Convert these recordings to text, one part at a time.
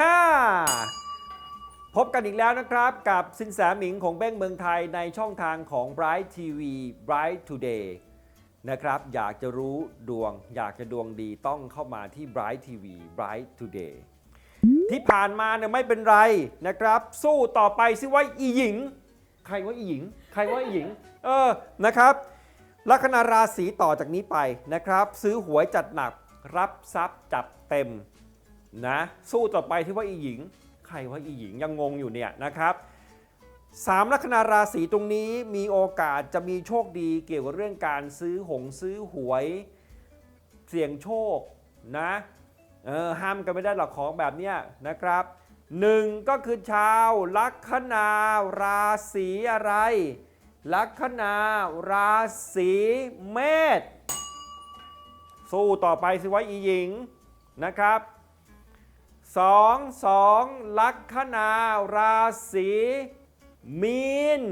ฮ่าพบกันอีกแล้วนะครับกับสินแสหมิงของเบ้งเมืองไทยในช่องทางของ Bright TV Bright Today นะครับ อยากจะรู้ดวง อยากจะดวงดีต้องเข้ามาที่ Bright TV Bright Today ที่ผ่านมาเนี่ยไม่เป็นไรนะครับ สู้ต่อไปสิว่าอีหญิง ใครว่าอีหญิง ใครว่าอีหญิง เออนะครับลัคนาราศีต่อจากนี้ไปนะครับ ซื้อหวยจัดหนักรับทรัพย์จับเต็ม นะ สู้ต่อไปที่ว่าอีหญิง ใครว่าอีหญิงยังงงอยู่เนี่ยนะครับสามลัคนาราศีตรงนี้มีโอกาสจะมีโชคดีเกี่ยวกับเรื่องการซื้อหงซื้อหวย เสี่ยงโชคนะออห้ามกันไม่ได้หรอกของแบบนี้นะครับหนึ่งก็คือชาวลัคนาราศีอะไร ลัคนาราศีเมษสู้ต่อไปสิว่าอีหญิงนะครับ สองสองลัคนาราศีมีน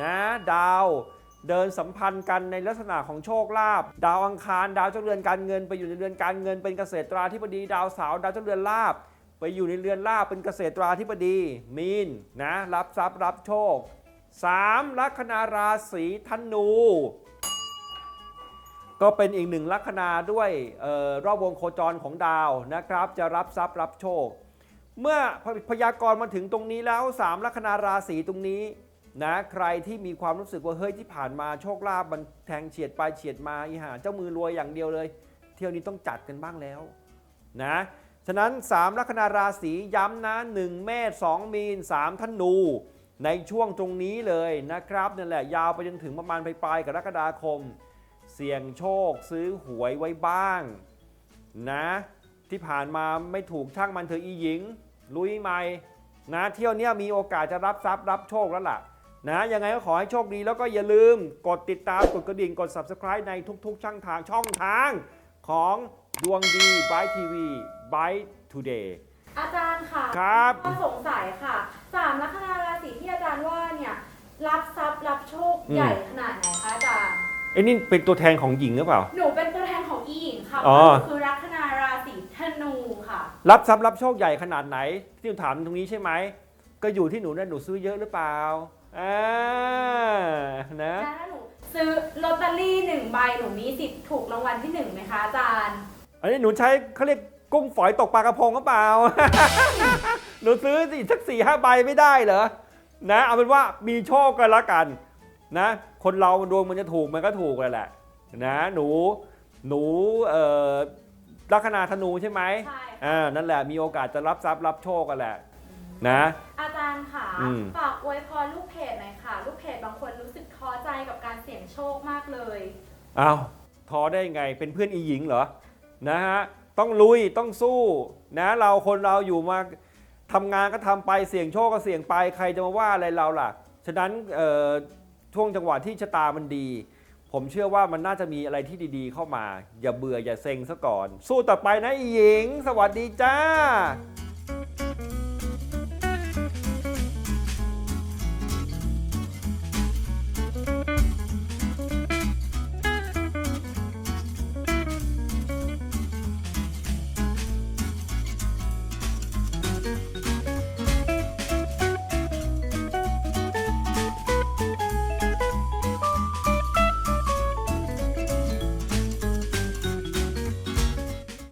นะดาวเดินสัมพันธ์กันในลักษณะของโชคลาภดาวอังคาร ดาวเจ้าเรือนการเงิน ไปอยู่ในเรือนการเงินเป็นเกษตราธิบดี ดาวเสาร์ดาวเจ้าเรือนลาภไปอยู่ในเรือนลาภเป็นเกษตราธิบดีมีนนะรับทรัพย์รับโชค 3. ลัคนาราศีธนู ก็เป็นอีกหนึ่งลัคนาด้วยออรอบวงโคจรของดาวนะครับ จะรับทรัพย์รับโชค เมื่อพยากรณ์มาถึงตรงนี้แล้ว 3 ลัคนาราศีตรงนี้นะใครที่มีความรู้สึกว่าเฮ้ยที่ผ่านมาโชคลาภมันแทงเฉียดไปเฉียดมาอีหาเจ้ามือรวยอย่างเดียวเลย เที่ยวนี้ต้องจัดกันบ้างแล้วนะฉะนั้น 3 ลัคนาราศีย้ำนะ1เมษ2มีน3ธนูในช่วงตรงนี้เลยนะครับนั่นแหละยาวไปจนถึงประมาณปลายกรกฎาคม เสี่ยงโชคซื้อหวยไว้บ้าง นะ ที่ผ่านมาไม่ถูกช่างมันเถอะอีหญิง ลุยใหม่นะเที่ยวเนี้ยมีโอกาสจะรับทรัพย์รับโชคแล้วล่ะนะยังไงก็ขอให้โชคดีแล้วก็อย่าลืมกดติดตามกดกระดิ่งกด subscribe ในทุกๆช่องทางช่องทางของดวงดี by TV by Today อาจารย์ค่ะครับข้อสงสัยค่ะสามลัคนาราศีที่อาจารย์ว่าเนี่ยรับทรัพย์รับโชคอืมใหญ่ อ้นี่เป็นตัวแทนของหญิงหรือเปล่า หนูเป็นตัวแทนของอีหญิงค่ะอ๋อเพราะหนูคือลัคนาราศีธนูค่ะ รับทรัพย์รับโชคใหญ่ขนาดไหน ที่หนูถามตรงนี้ใช่ไหม ก็อยู่ที่หนูนะหนูซื้อเยอะหรือเปล่าอ่านะถ้าหนูซื้อลอตเตอรี่หนึ่งใบหนูมีสิทธิ์ถูกรางวัลที่หนึ่งไหมคะอาจารย์ อันนี้หนูใช้เขาเรียกกุ้งฝอยตกปลากระพงหรือเปล่า หนูซื้อสิสักสี่ห้าใบไม่ได้เหรอ นะ เอาเป็นว่ามีโชคกันละกัน นะ คนเราดวงมันจะถูกมันก็ถูกเลยแหละนะหนูหนูเอ่อลัคนาธนูใช่ไหมใช่ค่ะ อ่านั่นแหละมีโอกาสจะรับทรัพย์รับโชคกันแหละนะ อาจารย์ค่ะอืม ฝากอวยพรลูกเพจหน่อยค่ะ ลูกเพจบางคนรู้สึกท้อใจกับการเสี่ยงโชคมากเลย อ้าวท้อได้ไงเป็นเพื่อนอีหญิงเหรอนะฮะต้องลุยต้องสู้นะเราคนเราอยู่มาทำงานก็ทำไปเสี่ยงโชคก็เสี่ยงไปใครจะมาว่าอะไรเราล่ะ ฉะนั้นเอ่อ ช่วงจังหวะที่ชะตามันดี ผมเชื่อว่ามันน่าจะมีอะไรที่ดีๆ เข้ามา อย่าเบื่ออย่าเซ็งซะก่อน สู้ต่อไปนะอีหญิง สวัสดีจ้า